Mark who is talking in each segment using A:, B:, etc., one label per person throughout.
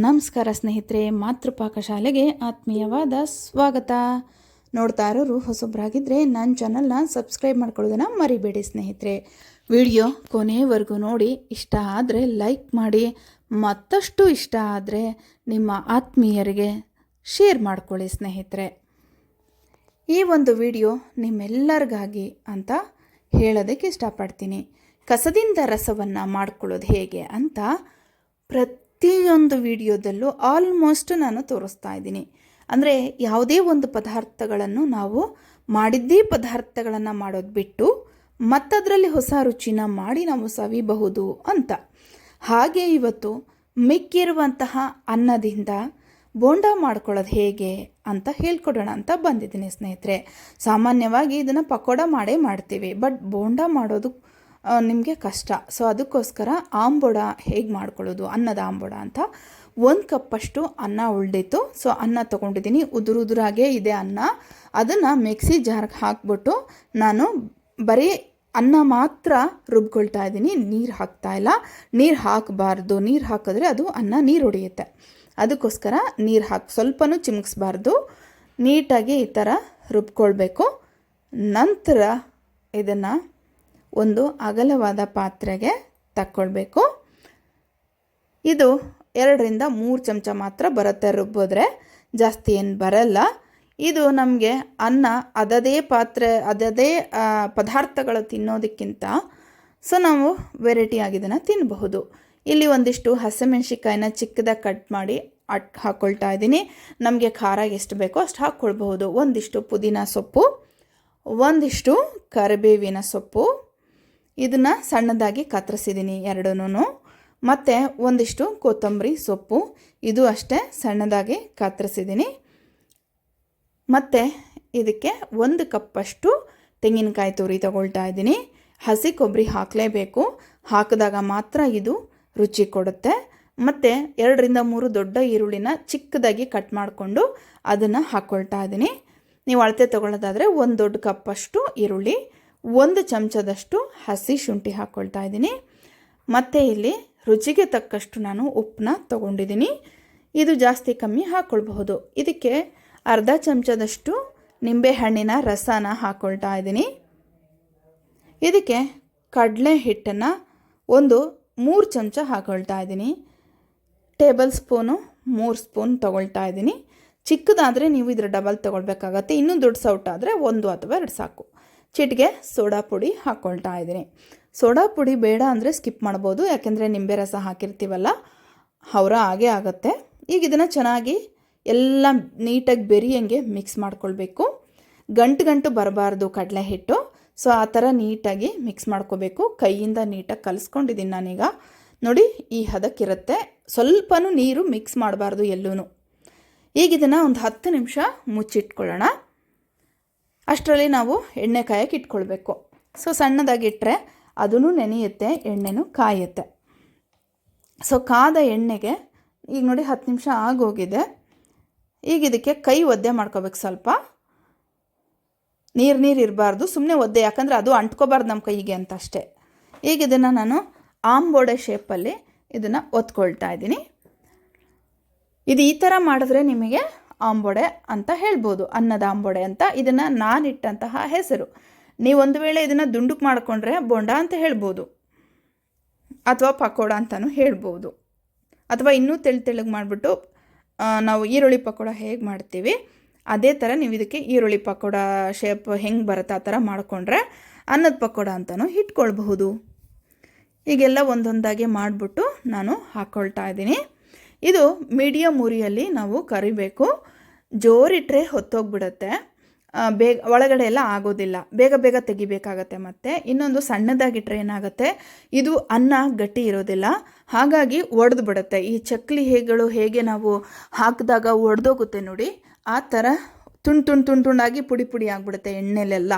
A: ನಮಸ್ಕಾರ ಸ್ನೇಹಿತರೆ, ಮಾತೃಪಾಕ ಶಾಲೆಗೆ ಆತ್ಮೀಯವಾದ ಸ್ವಾಗತ. ನೋಡ್ತಾ ಇರೋರು ಹೊಸೊಬ್ಬರಾಗಿದ್ದರೆ ನನ್ನ ಚಾನಲ್ನ ಸಬ್ಸ್ಕ್ರೈಬ್ ಮಾಡ್ಕೊಳ್ಳೋದನ್ನು ಮರಿಬೇಡಿ ಸ್ನೇಹಿತರೆ. ವಿಡಿಯೋ ಕೊನೆಯವರೆಗೂ ನೋಡಿ, ಇಷ್ಟ ಆದರೆ ಲೈಕ್ ಮಾಡಿ, ಮತ್ತಷ್ಟು ಇಷ್ಟ ಆದರೆ ನಿಮ್ಮ ಆತ್ಮೀಯರಿಗೆ ಶೇರ್ ಮಾಡ್ಕೊಳ್ಳಿ ಸ್ನೇಹಿತರೆ. ಈ ಒಂದು ವಿಡಿಯೋ ನಿಮ್ಮೆಲ್ಲರಿಗಾಗಿ ಅಂತ ಹೇಳೋದಕ್ಕೆ ಇಷ್ಟಪಡ್ತೀನಿ. ಕಸದಿಂದ ರಸವನ್ನು ಮಾಡ್ಕೊಳ್ಳೋದು ಹೇಗೆ ಅಂತ ಪ್ರತಿಯೊಂದು ವಿಡಿಯೋದಲ್ಲೂ ಆಲ್ಮೋಸ್ಟ್ ನಾನು ತೋರಿಸ್ತಾ ಇದ್ದೀನಿ. ಅಂದರೆ ಯಾವುದೇ ಒಂದು ಪದಾರ್ಥಗಳನ್ನು ನಾವು ಮಾಡಿದ್ದೇ ಪದಾರ್ಥಗಳನ್ನು ಮಾಡೋದು ಬಿಟ್ಟು ಮತ್ತದರಲ್ಲಿ ಹೊಸ ರುಚಿನ ಮಾಡಿ ನಾವು ಸವಿಬಹುದು ಅಂತ. ಹಾಗೆ ಇವತ್ತು ಮಿಕ್ಕಿರುವಂತಹ ಅನ್ನದಿಂದ ಬೋಂಡ ಮಾಡ್ಕೊಳ್ಳೋದು ಹೇಗೆ ಅಂತ ಹೇಳ್ಕೊಡೋಣ ಅಂತ ಬಂದಿದ್ದೀನಿ ಸ್ನೇಹಿತರೆ. ಸಾಮಾನ್ಯವಾಗಿ ಇದನ್ನು ಪಕೋಡ ಮಾಡೇ ಮಾಡ್ತೀವಿ ಬಟ್ ಬೋಂಡ ಮಾಡೋದು ನಿಮಗೆ ಕಷ್ಟ. ಸೊ ಅದಕ್ಕೋಸ್ಕರ ಆಂಬೊಡ ಹೇಗೆ ಮಾಡ್ಕೊಳ್ಳೋದು ಅನ್ನದ ಆಂಬೋಡ ಅಂತ ಒಂದು ಕಪ್ಪಷ್ಟು ಅನ್ನ ಉಳ್ದಿತ್ತು. ಸೊ ಅನ್ನ ತೊಗೊಂಡಿದ್ದೀನಿ. ಉದುರು ಉದುರಾಗೇ ಇದೆ ಅನ್ನ. ಅದನ್ನು ಮಿಕ್ಸಿ ಜಾರ್ಗೆ ಹಾಕ್ಬಿಟ್ಟು ನಾನು ಬರೀ ಅನ್ನ ಮಾತ್ರ ರುಬ್ಕೊಳ್ತಾ ಇದ್ದೀನಿ. ನೀರು ಹಾಕ್ತಾ ಇಲ್ಲ. ನೀರು ಹಾಕಬಾರ್ದು. ನೀರು ಹಾಕಿದ್ರೆ ಅದು ಅನ್ನ ನೀರು ಹೊಡೆಯುತ್ತೆ. ಅದಕ್ಕೋಸ್ಕರ ನೀರು ಹಾಕಿ ಸ್ವಲ್ಪನೂ ಚಿಮುಕ್ಸ್ಬಾರ್ದು ನೀಟಾಗಿ ಈ ಥರ ರುಬ್ಕೊಳ್ಬೇಕು. ನಂತರ ಇದನ್ನು ಒಂದು ಅಗಲವಾದ ಪಾತ್ರೆಗೆ ತಕ್ಕೊಳ್ಬೇಕು. ಇದು ಎರಡರಿಂದ ಮೂರು ಚಮಚ ಮಾತ್ರ ಬರುತ್ತೆ ರುಬ್ಬೋದ್ರೆ. ಜಾಸ್ತಿ ಏನು ಬರಲ್ಲ. ಇದು ನಮಗೆ ಅನ್ನ ಅದದೇ ಪಾತ್ರೆ, ಅದದೇ ಪದಾರ್ಥಗಳು ತಿನ್ನೋದಕ್ಕಿಂತ ಸೊ ನಾವು ವೆರೈಟಿ ಇದನ್ನು ತಿನ್ನಬಹುದು ಇಲ್ಲಿ ಒಂದಿಷ್ಟು ಹಸಿಮೆಣ್ಸಿಕಾಯಿನ ಚಿಕ್ಕದಾಗಿ ಕಟ್ ಮಾಡಿ ಅಟ್ ಹಾಕ್ಕೊಳ್ತಾ ಇದ್ದೀನಿ. ನಮಗೆ ಖಾರ ಎಷ್ಟು ಬೇಕೋ ಅಷ್ಟು ಹಾಕ್ಕೊಳ್ಬಹುದು ಒಂದಿಷ್ಟು ಪುದೀನ ಸೊಪ್ಪು, ಒಂದಿಷ್ಟು ಕರಿಬೇವಿನ ಸೊಪ್ಪು ಇದನ್ನು ಸಣ್ಣದಾಗಿ ಕತ್ತರಿಸಿದ್ದೀನಿ ಎರಡೂ ಮತ್ತು ಒಂದಿಷ್ಟು ಕೊತ್ತಂಬರಿ ಸೊಪ್ಪು, ಇದು ಅಷ್ಟೇ ಸಣ್ಣದಾಗಿ ಕತ್ತರಿಸಿದ್ದೀನಿ ಮತ್ತು ಇದಕ್ಕೆ ಒಂದು ಕಪ್ಪಷ್ಟು ತೆಂಗಿನಕಾಯಿ ತುರಿ ತಗೊಳ್ತಾ ಇದ್ದೀನಿ. ಹಸಿ ಕೊಬ್ಬರಿ ಹಾಕಲೇಬೇಕು. ಹಾಕಿದಾಗ ಮಾತ್ರ ಇದು ರುಚಿ ಕೊಡುತ್ತೆ. ಮತ್ತು ಎರಡರಿಂದ ಮೂರು ದೊಡ್ಡ ಈರುಳ್ಳಿನ ಚಿಕ್ಕದಾಗಿ ಕಟ್ ಮಾಡಿಕೊಂಡು ಅದನ್ನು ಹಾಕ್ಕೊಳ್ತಾ ಇದ್ದೀನಿ. ನೀವು ಅಳತೆ ತೊಗೊಳ್ಳೋದಾದರೆ ಒಂದು ದೊಡ್ಡ ಕಪ್ಪಷ್ಟು ಈರುಳ್ಳಿ ಒಂದು ಚಮಚದಷ್ಟು ಹಸಿ ಶುಂಠಿ ಹಾಕ್ಕೊಳ್ತಾ ಇದ್ದೀನಿ. ಮತ್ತು ಇಲ್ಲಿ ರುಚಿಗೆ ತಕ್ಕಷ್ಟು ನಾನು ಉಪ್ಪನ್ನ ತಗೊಂಡಿದ್ದೀನಿ. ಇದು ಜಾಸ್ತಿ ಕಮ್ಮಿ ಹಾಕ್ಕೊಳ್ಬಹುದು ಇದಕ್ಕೆ ಅರ್ಧ ಚಮಚದಷ್ಟು ನಿಂಬೆಹಣ್ಣಿನ ರಸನ ಹಾಕ್ಕೊಳ್ತಾ ಇದ್ದೀನಿ. ಇದಕ್ಕೆ ಕಡಲೆ ಹಿಟ್ಟನ್ನು ಒಂದು ಮೂರು ಚಮಚ ಹಾಕ್ಕೊಳ್ತಾ ಇದ್ದೀನಿ. ಟೇಬಲ್ ಸ್ಪೂನು ಮೂರು ಸ್ಪೂನ್ ತೊಗೊಳ್ತಾ ಇದ್ದೀನಿ. ಚಿಕ್ಕದಾದರೆ ನೀವು ಇದರ ಡಬಲ್ ತೊಗೊಳ್ಬೇಕಾಗತ್ತೆ. ಇನ್ನೂ ದೊಡ್ಡ ಸೌಟ್ ಆದರೆ ಒಂದು ಅಥವಾ ಎರಡು ಸಾಕು. ಚಿಟಿಗೆ ಸೋಡಾ ಪುಡಿ ಹಾಕ್ಕೊಳ್ತಾ ಇದ್ದೀನಿ. ಸೋಡಾ ಪುಡಿ ಬೇಡ ಅಂದರೆ ಸ್ಕಿಪ್ ಮಾಡ್ಬೋದು, ಯಾಕೆಂದರೆ ನಿಂಬೆ ರಸ ಹಾಕಿರ್ತೀವಲ್ಲ, ಅವರ ಹಾಗೆ ಆಗುತ್ತೆ. ಈಗ ಇದನ್ನು ಚೆನ್ನಾಗಿ ಎಲ್ಲ ನೀಟಾಗಿ ಬೆರಿಯಂಗೆ ಮಿಕ್ಸ್ ಮಾಡ್ಕೊಳ್ಬೇಕು. ಗಂಟು ಗಂಟು ಬರಬಾರ್ದು ಕಡಲೆ ಹಿಟ್ಟು ಸೊ ಆ ಥರ ನೀಟಾಗಿ ಮಿಕ್ಸ್ ಮಾಡ್ಕೋಬೇಕು. ಕೈಯಿಂದ ನೀಟಾಗಿ ಕಲಿಸ್ಕೊಂಡಿದ್ದೀನಿ ನಾನೀಗ. ನೋಡಿ, ಈ ಹದಕ್ಕಿರುತ್ತೆ. ಸ್ವಲ್ಪನೂ ನೀರು ಮಿಕ್ಸ್ ಮಾಡಬಾರ್ದು ಎಲ್ಲೂ ಈಗ ಇದನ್ನು ಒಂದು ಹತ್ತು ನಿಮಿಷ ಮುಚ್ಚಿಟ್ಕೊಳ್ಳೋಣ. ಅಷ್ಟರಲ್ಲಿ ನಾವು ಎಣ್ಣೆ ಕಾಯಕ್ಕೆ ಇಟ್ಕೊಳ್ಬೇಕು. ಸೊ ಸಣ್ಣದಾಗಿಟ್ಟರೆ ಅದೂ ನೆನೆಯುತ್ತೆ, ಎಣ್ಣೆನೂ ಕಾಯುತ್ತೆ. ಸೊ, ಕಾದ ಎಣ್ಣೆಗೆ ಈಗ ನೋಡಿ ಹತ್ತು ನಿಮಿಷ ಆಗೋಗಿದೆ. ಈಗ ಇದಕ್ಕೆ ಕೈ ಒದ್ದೆ ಮಾಡ್ಕೋಬೇಕು ಸ್ವಲ್ಪ. ನೀರು ನೀರು ಇರಬಾರ್ದು ಸುಮ್ಮನೆ ಒದ್ದೆ, ಯಾಕಂದರೆ ಅದು ಅಂಟ್ಕೋಬಾರ್ದು ನಮ್ಮ ಕೈಗೆ ಅಂತ ಅಷ್ಟೇ. ಈಗ ಇದನ್ನು ನಾನು ಆಂಬೋಡೆ ಶೇಪಲ್ಲಿ ಇದನ್ನು ಒತ್ಕೊಳ್ತಾ ಇದ್ದೀನಿ. ಇದು ಈ ಥರ ಮಾಡಿದ್ರೆ ನಿಮಗೆ ಆಂಬೊಡೆ ಅಂತ ಹೇಳ್ಬೋದು, ಅನ್ನದ ಆಂಬೊಡೆ ಅಂತ. ಇದನ್ನು ನಾನಿಟ್ಟಂತಹ ಹೆಸರು. ನೀವೊಂದು ವೇಳೆ ಇದನ್ನು ದುಂಡುಕ್ ಮಾಡಿಕೊಂಡ್ರೆ ಬೊಂಡ ಅಂತ ಹೇಳ್ಬೋದು. ಅಥವಾ ಪಕೋಡ ಅಂತಲೂ ಹೇಳ್ಬೋದು. ಅಥವಾ ಇನ್ನೂ ತೆಳು ತೆಳ್ಳಗೆ ಮಾಡಿಬಿಟ್ಟು ನಾವು ಈರುಳ್ಳಿ ಪಕೋಡ ಹೇಗೆ ಮಾಡ್ತೀವಿ? ಅದೇ ಥರ ನೀವು ಇದಕ್ಕೆ ಈರುಳ್ಳಿ ಪಕೋಡ ಶೇಪ್ ಹೆಂಗೆ ಬರುತ್ತೆ ಆ ಥರ ಮಾಡಿಕೊಂಡ್ರೆ ಅನ್ನದ ಪಕೋಡ ಅಂತಲೂ ಇಟ್ಕೊಳ್ಬಹುದು. ಈಗೆಲ್ಲ ಒಂದೊಂದಾಗಿ ಮಾಡಿಬಿಟ್ಟು ನಾನು ಹಾಕ್ಕೊಳ್ತಾ ಇದ್ದೀನಿ. ಇದು ಮೀಡಿಯಮ್ ಉರಿಯಲ್ಲಿ ನಾವು ಕರಿಬೇಕು. ಜೋರಿಟ್ಟರೆ ಹೊತ್ತೋಗ್ಬಿಡುತ್ತೆ. ಬೇಗ ಒಳಗಡೆ ಎಲ್ಲ ಆಗೋದಿಲ್ಲ. ಬೇಗ ಬೇಗ ತೆಗಿಬೇಕಾಗತ್ತೆ ಮತ್ತೆ. ಇನ್ನೊಂದು ಸಣ್ಣದಾಗಿಟ್ಟರೆ ಏನಾಗುತ್ತೆ? ಇದು ಅನ್ನ ಗಟ್ಟಿ ಇರೋದಿಲ್ಲ. ಹಾಗಾಗಿ ಒಡೆದು ಬಿಡುತ್ತೆ ಈ ಚಕ್ಲಿ ಹೇಗಳು ಹೇಗೆ ನಾವು ಹಾಕಿದಾಗ ಒಡೆದೋಗುತ್ತೆ ನೋಡಿ. ಆ ಥರ ತುಂಡು ತುಂಡು ತುಂಡು ತುಂಡಾಗಿ ಪುಡಿ ಪುಡಿ ಆಗಿಬಿಡುತ್ತೆ ಎಣ್ಣೆಲೆಲ್ಲ.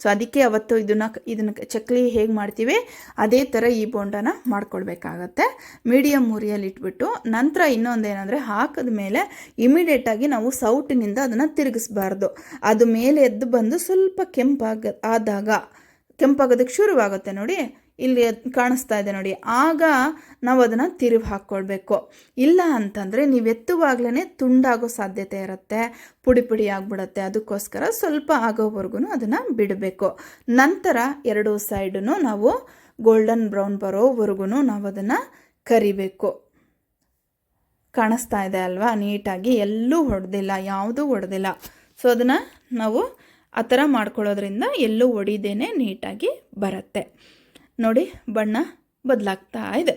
A: ಸೊ ಅದಕ್ಕೆ ಅವತ್ತು ಇದನ್ನು ಇದನ್ನು ಚಕ್ಲಿ ಹೇಗೆ ಮಾಡ್ತೀವಿ? ಅದೇ ಥರ ಈ ಬೋಂಡನ ಮಾಡ್ಕೊಳ್ಬೇಕಾಗತ್ತೆ. ಮೀಡಿಯಮ್ ಉರಿಯಲ್ಲಿ ಇಟ್ಬಿಟ್ಟು ನಂತರ ಇನ್ನೊಂದು ಏನಂದರೆ ಹಾಕಿದ ಮೇಲೆ ಇಮಿಡಿಯೇಟಾಗಿ ನಾವು ಸೌಟಿನಿಂದ ಅದನ್ನು ತಿರುಗಿಸ್ಬಾರ್ದು. ಅದು ಮೇಲೆ ಎದ್ದು ಬಂದು ಸ್ವಲ್ಪ ಕೆಂಪಾಗ ಆದಾಗ ಕೆಂಪಾಗೋದಕ್ಕೆ ಶುರುವಾಗುತ್ತೆ ನೋಡಿ. ಇಲ್ಲಿ ಕಾಣಿಸ್ತಾ ಇದೆ ನೋಡಿ. ಆಗ ನಾವು ಅದನ್ನು ತಿರುವಿ ಹಾಕ್ಕೊಳ್ಬೇಕು ಇಲ್ಲ ಅಂತಂದರೆ ನೀವು ಎತ್ತುವಾಗಲೇ ತುಂಡಾಗೋ ಸಾಧ್ಯತೆ ಇರುತ್ತೆ. ಪುಡಿ ಪುಡಿ ಆಗಿಬಿಡುತ್ತೆ. ಅದಕ್ಕೋಸ್ಕರ ಸ್ವಲ್ಪ ಆಗೋವರೆಗೂ ಅದನ್ನು ಬಿಡಬೇಕು. ನಂತರ ಎರಡು ಸೈಡನ್ನು ನಾವು ಗೋಲ್ಡನ್ ಬ್ರೌನ್ ಬರೋವರೆಗೂ ನಾವು ಅದನ್ನು ಕರಿಬೇಕು. ಕಾಣಿಸ್ತಾ ಇದೆ ಅಲ್ವಾ? ನೀಟಾಗಿ ಎಲ್ಲೂ ಹೊಡೆದಿಲ್ಲ ಯಾವುದೂ ಹೊಡೆದಿಲ್ಲ ಸೊ ಅದನ್ನು ನಾವು ಆ ಥರ ಮಾಡ್ಕೊಳ್ಳೋದ್ರಿಂದ ಎಲ್ಲೂ ಒಡಿದೇನೆ ನೀಟಾಗಿ ಬರುತ್ತೆ. ನೋಡಿ ಬಣ್ಣ ಬದಲಾಗ್ತಾ ಇದೆ.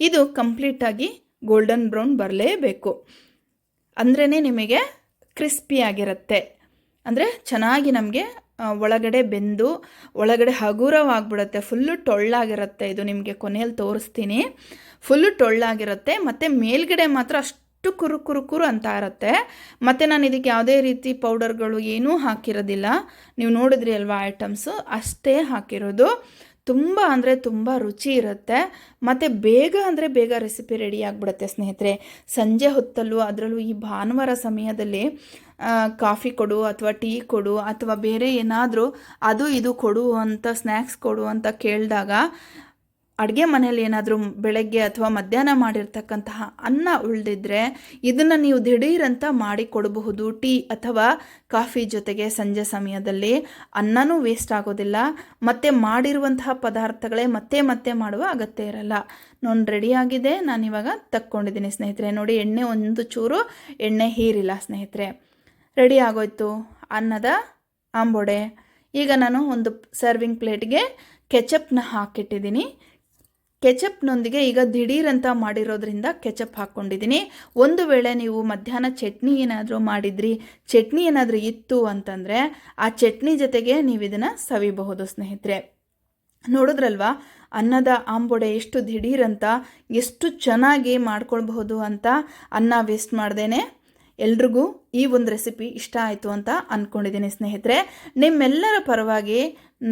A: ಇದು ಕಂಪ್ಲೀಟಾಗಿ ಗೋಲ್ಡನ್ ಬ್ರೌನ್ ಬರಲೇಬೇಕು. ಅಂದ್ರೇ ನಿಮಗೆ ಕ್ರಿಸ್ಪಿಯಾಗಿರುತ್ತೆ ಅಂದರೆ ಚೆನ್ನಾಗಿ ನಮಗೆ ಒಳಗಡೆ ಬೆಂದು, ಒಳಗಡೆ ಹಗುರವಾಗ್ಬಿಡುತ್ತೆ. ಫುಲ್ಲು ಟೊಳ್ಳಾಗಿರುತ್ತೆ. ಇದು ನಿಮಗೆ ಕೊನೆಯಲ್ಲಿ ತೋರಿಸ್ತೀನಿ. ಫುಲ್ಲು ಟೊಳ್ಳಾಗಿರುತ್ತೆ. ಮತ್ತು ಮೇಲ್ಗಡೆ ಮಾತ್ರ ಅಷ್ಟು ಕುರು ಕುರು ಕುರು ಅಂತ ಇರುತ್ತೆ. ಮತ್ತು ನಾನು ಇದಕ್ಕೆ ಯಾವುದೇ ರೀತಿ ಪೌಡರ್ಗಳು ಏನೂ ಹಾಕಿರೋದಿಲ್ಲ. ನೀವು ನೋಡಿದ್ರಿ ಅಲ್ವಾ ಐಟಮ್ಸು? ಅಷ್ಟೇ ಹಾಕಿರೋದು. ತುಂಬ ಅಂದರೆ ತುಂಬ ರುಚಿ ಇರುತ್ತೆ. ಮತ್ತು ಬೇಗ ಅಂದರೆ ಬೇಗ ರೆಸಿಪಿ ರೆಡಿ ಆಗಿಬಿಡುತ್ತೆ ಸ್ನೇಹಿತರೆ. ಸಂಜೆ ಹೊತ್ತಲ್ಲೂ ಅದರಲ್ಲೂ ಈ ಭಾನುವಾರ ಸಮಯದಲ್ಲಿ ಕಾಫಿ ಕೊಡು ಅಥವಾ ಟೀ ಕೊಡು ಅಥವಾ ಬೇರೆ ಏನಾದರೂ ಅದು ಇದು ಕೊಡು ಅಂತ ಸ್ನ್ಯಾಕ್ಸ್ ಕೊಡು ಅಂತ ಕೇಳಿದಾಗ ಅಡುಗೆ ಮನೇಲಿ ಏನಾದರೂ ಬೆಳಗ್ಗೆ ಅಥವಾ ಮಧ್ಯಾಹ್ನ ಮಾಡಿರ್ತಕ್ಕಂತಹ ಅನ್ನ ಉಳಿದಿದ್ರೆ ಇದನ್ನು ನೀವು ದಿಢೀರಂತ ಮಾಡಿ ಕೊಡಬಹುದು. ಟೀ ಅಥವಾ ಕಾಫಿ ಜೊತೆಗೆ ಸಂಜೆ ಸಮಯದಲ್ಲಿ. ಅನ್ನನೂ ವೇಸ್ಟ್ ಆಗೋದಿಲ್ಲ. ಮತ್ತೆ ಮಾಡಿರುವಂತಹ ಪದಾರ್ಥಗಳೇ ಮತ್ತೆ ಮತ್ತೆ ಮಾಡುವ ಅಗತ್ಯ ಇರಲ್ಲ. ನಾನು ರೆಡಿಯಾಗಿದೆ ನಾನಿವಾಗ ತಕ್ಕೊಂಡಿದ್ದೀನಿ ಸ್ನೇಹಿತರೆ. ನೋಡಿ, ಎಣ್ಣೆ ಒಂದು ಚೂರು ಎಣ್ಣೆ ಹೀರಿಲ್ಲ ಸ್ನೇಹಿತರೆ. ರೆಡಿ ಆಗೋಯ್ತು. ಅನ್ನದ ಆಂಬೋಡೆ. ಈಗ ನಾನು ಒಂದು ಸರ್ವಿಂಗ್ ಪ್ಲೇಟ್ಗೆ ಕೆಚಪ್ನ ಹಾಕಿಟ್ಟಿದ್ದೀನಿ. ಕೆಚಪ್ನೊಂದಿಗೆ ಈಗ ದಿಢೀರಂತ ಮಾಡಿರೋದ್ರಿಂದ ಕೆಚಪ್ ಹಾಕ್ಕೊಂಡಿದ್ದೀನಿ ಒಂದು ವೇಳೆ ನೀವು ಮಧ್ಯಾಹ್ನ ಚಟ್ನಿ ಏನಾದರೂ ಮಾಡಿದ್ರಿ, ಚಟ್ನಿ ಏನಾದರೂ ಇತ್ತು ಅಂತಂದರೆ ಆ ಚಟ್ನಿ ಜೊತೆಗೆ ನೀವು ಇದನ್ನು ಸವಿಬಹುದು, ಸ್ನೇಹಿತರೆ. ನೋಡಿದ್ರಲ್ವಾ, ಅನ್ನದ ಆಂಬೊಡೆ ಎಷ್ಟು ದಿಢೀರಂತ, ಎಷ್ಟು ಚೆನ್ನಾಗಿ ಮಾಡ್ಕೊಳ್ಬಹುದು ಅಂತ ಅನ್ನ ವೇಸ್ಟ್ ಮಾಡ್ದೇನೆ ಎಲ್ರಿಗೂ ಈ ಒಂದು ರೆಸಿಪಿ ಇಷ್ಟ ಆಯಿತು ಅಂತ ಅಂದ್ಕೊಂಡಿದ್ದೀನಿ ಸ್ನೇಹಿತರೆ. ನಿಮ್ಮೆಲ್ಲರ ಪರವಾಗಿ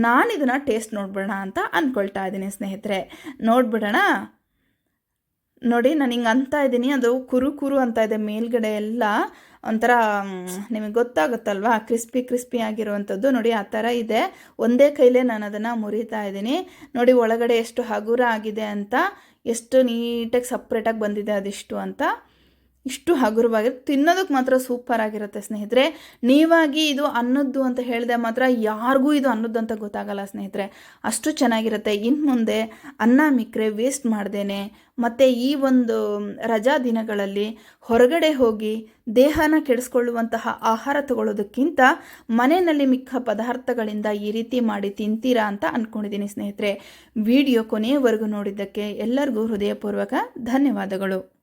A: ನಾನು ಇದನ್ನು ಟೇಸ್ಟ್ ನೋಡ್ಬಿಡೋಣ ಅಂತ ಅಂದ್ಕೊಳ್ತಾ ಇದ್ದೀನಿ ಸ್ನೇಹಿತರೆ. ನೋಡ್ಬಿಡೋಣ. ನೋಡಿ, ನಾನು ಹಿಂಗೆ ಅಂತ ಇದ್ದೀನಿ. ಅದು ಕುರು ಕುರು ಅಂತ ಇದೆ ಮೇಲ್ಗಡೆ ಎಲ್ಲ. ಒಂಥರ ನಿಮಗೆ ಗೊತ್ತಾಗುತ್ತಲ್ವಾ? ಕ್ರಿಸ್ಪಿ ಕ್ರಿಸ್ಪಿ ಆಗಿರುವಂಥದ್ದು. ನೋಡಿ, ಆ ಥರ ಇದೆ. ಒಂದೇ ಕೈಲೇ ನಾನು ಅದನ್ನು ಮುರಿತಾ ಇದ್ದೀನಿ. ನೋಡಿ, ಒಳಗಡೆ ಎಷ್ಟು ಹಗುರ ಆಗಿದೆ ಅಂತ. ಎಷ್ಟು ನೀಟಾಗಿ ಸಪ್ರೇಟಾಗಿ ಬಂದಿದೆ ಅದಿಷ್ಟು ಅಂತ. ಇಷ್ಟು ಹಗುರವಾಗಿರುತ್ತೆ ತಿನ್ನೋದಕ್ಕೆ ಮಾತ್ರ ಸೂಪರ್ ಆಗಿರುತ್ತೆ ಸ್ನೇಹಿತರೆ. ನೀವಾಗಿ ಇದು ಅನ್ನದ್ದು ಅಂತ ಹೇಳಿದೆ ಮಾತ್ರ ಯಾರಿಗೂ ಇದು ಅನ್ನದ್ದು ಅಂತ ಗೊತ್ತಾಗಲ್ಲ ಸ್ನೇಹಿತರೆ. ಅಷ್ಟು ಚೆನ್ನಾಗಿರುತ್ತೆ. ಇನ್ನು ಮುಂದೆ ಅನ್ನ ಮಿಕ್ಕರೆ ವೇಸ್ಟ್ ಮಾಡ್ದೇನೆ. ಮತ್ತು ಈ ಒಂದು ರಜಾ ದಿನಗಳಲ್ಲಿ ಹೊರಗಡೆ ಹೋಗಿ ದೇಹನ ಕೆಡಿಸ್ಕೊಳ್ಳುವಂತಹ ಆಹಾರ ತಗೊಳ್ಳೋದಕ್ಕಿಂತ ಮನೆಯಲ್ಲಿ ಮಿಕ್ಕ ಪದಾರ್ಥಗಳಿಂದ ಈ ರೀತಿ ಮಾಡಿ ತಿಂತೀರಾ ಅಂತ ಅಂದ್ಕೊಂಡಿದ್ದೀನಿ ಸ್ನೇಹಿತರೆ. ವಿಡಿಯೋ ಕೊನೆಯವರೆಗೂ ನೋಡಿದ್ದಕ್ಕೆ ಎಲ್ಲರಿಗೂ ಹೃದಯಪೂರ್ವಕ ಧನ್ಯವಾದಗಳು.